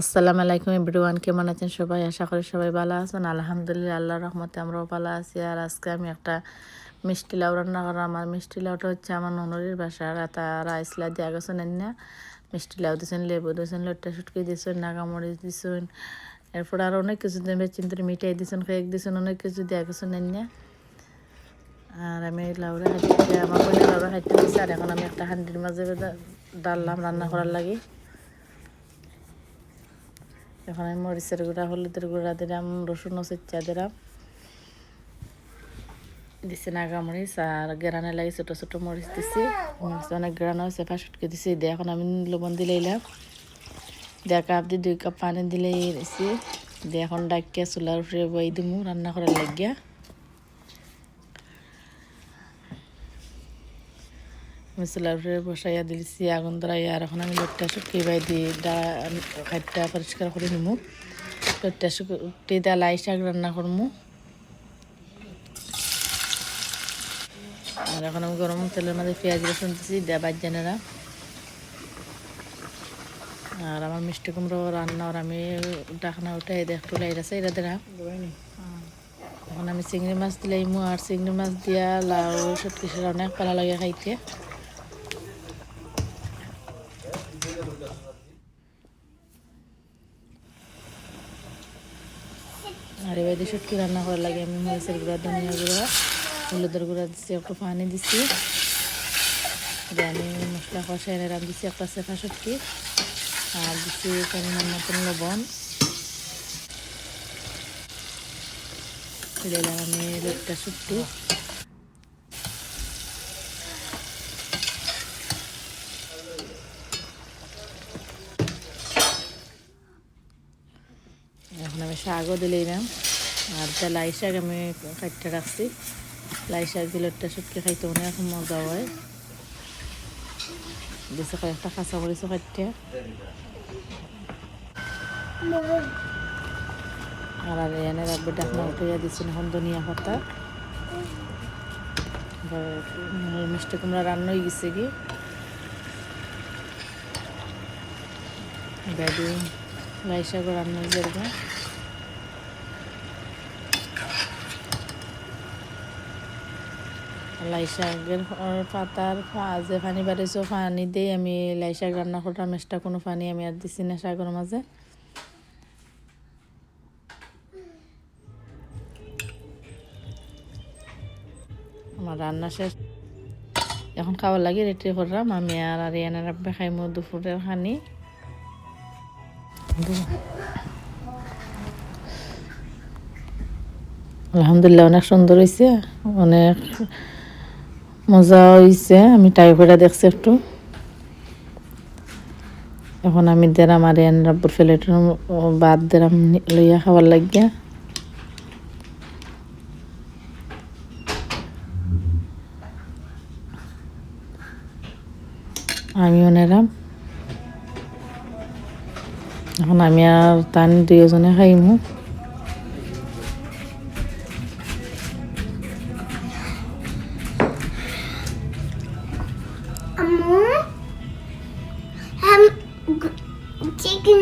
আসসালামু আলাইকুম এভরিওয়ান, কেমন আছেন সবাই? আশা করি সবাই ভালো আছেন। আলহামদুলিল্লাহ আল্লাহ রহমতে আমরাও ভালো আছি। আর আজকে আমি একটা মিষ্টি লাউ রান্না করলাম। আমার মিষ্টি লাউটা হচ্ছে আমার ননরির বাসা। আর তার আইসলা দিয়া গেছেন না মিষ্টি লাউ দিয়েছেন লেবু দিয়েছেন লট্টা সুটকি দিয়েছেন নাগামরিচ দিয়েছেন এরপর আর অনেক কিছু দেবে চিন্তার মিঠাই দিয়েছেন কেক দিয়েছেন অনেক কিছু দেওয়া গেছেন না আর আমি লাউরা হাঁটতে আমার লাউরা হাঁটতে দিয়েছি আর এখন আমি একটা হান্ডির মাঝে ডাললাম রান্না করার লাগে। এখন আমি মরিচের গুঁড়া, হলুদের গুঁড়া দিলাম, রসুন চা দিলাম। দিছি নাগা মরিচ আর গেরানে লাগে ছোটো ছোটো মরিচ দিছি। মরিচ অনেক গেরানো হয়েছে ফাঁসুটকে দিছি। দিয়ে এখন আমি লবণ দিলে এলাম দিয়ে কাপ দিয়ে দুই কাপ পানি দিলে এসে দিয়ে এখন ডাকিয়া চুলার উপরে বই দিমু, রান্না করার লাগিয়া। আমি চুলার বসাইয়া দিয়েছি আগুন ধরাইয়া, আর এখন আমি লোটটা শুকিয়ে বাই দিয়ে খাইটটা পরিষ্কার করে নিমু। লোটটা শুকিয়ে দিয়ে লাই শাক রান্না করমু। আর এখন আমি গরম তেলের মধ্যে পেঁয়াজ রসুন দিছি, দেয়া বাজ্যানেরা আর আমার মিষ্টি কুমড়ো রান্না, আর আমি ডাকনা উঠে দিয়ে একটু লাইট আছে এটা দিলাম এখন আমি চিংড়ি মাছ দিলাইমু আর চিংড়ি মাছ দিয়া লাউ সটকিসের অনেক পালা লাগে খাইতে। আর এবার দিয়ে শুটকি রান্না করার লাগে। আমি মরিচের গুঁড়া, ধনিয়া গুঁড়া, হলুদের গুঁড়া দিচ্ছি একটু পানি দিচ্ছি আমি মশলা কষাই রান দিচ্ছি একটা সেফা শুটকি আর দিচ্ছি পরিমাণ মতন লবণ। দিলাম আমি লোকটা শুটকি এখন আমি শাকও দিলাম আর তা লাই শাক আমি কাটতে রাখছি। লাই শাক দিলে একটা শুটকে খাইতে অনেক মজা হয়। দিছে কয়েকটা কাঁচা মরিচও কাটতে। আর আর এনে রাখবে ডাকনা উঠিয়ে দিচ্ছি এখন ধনিয়া পাতা। মিষ্টি কুমড়া রান্না হয়ে গেছে কি? গাড়ি লাই শাক রান্না হয়ে লাই শাকের পাতার যে পানি বাড়িয়েছো পানি দিয়ে আমি লাই শাক রান্না করতাম। এক্সট্রা কোনো পানি আমি আর দিছি না শাকের মাঝে আমার রান্না শেষ। এখন খাওয়ার লাগে রেডি করলাম আমি আর আর এনে রাখবে খাইমো দুপুরের খানি। আলহামদুলিল্লাহ, অনেক সুন্দর হয়েছে অনেক মজা হয়েছে আমি ট্রাই করে দেখছি একটু। এখন আমি দেরাম আর এন রাব্বুর ফেলেট বাদ দেরাম লইয়া খাবার লাগিয়া। আমিও নেরাম এখন আমি আর তান দুজনে খাইমু।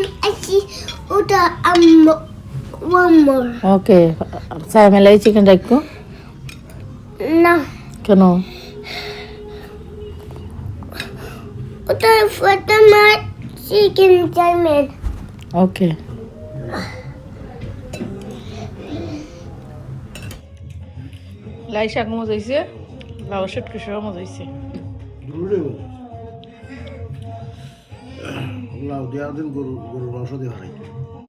chicken achi oder um, one more. ওকে চাই মেলাই চিকেন রাখবো No, কেন oder futter mal chicken diamond. ওকে লাই শাক মজা হয়েছে লাউ শুটকি সহ মজা হয়েছে দুটোই বলে লাউ দেওয়ার দিন গরু গরুর মাংস দিয়ে হারাই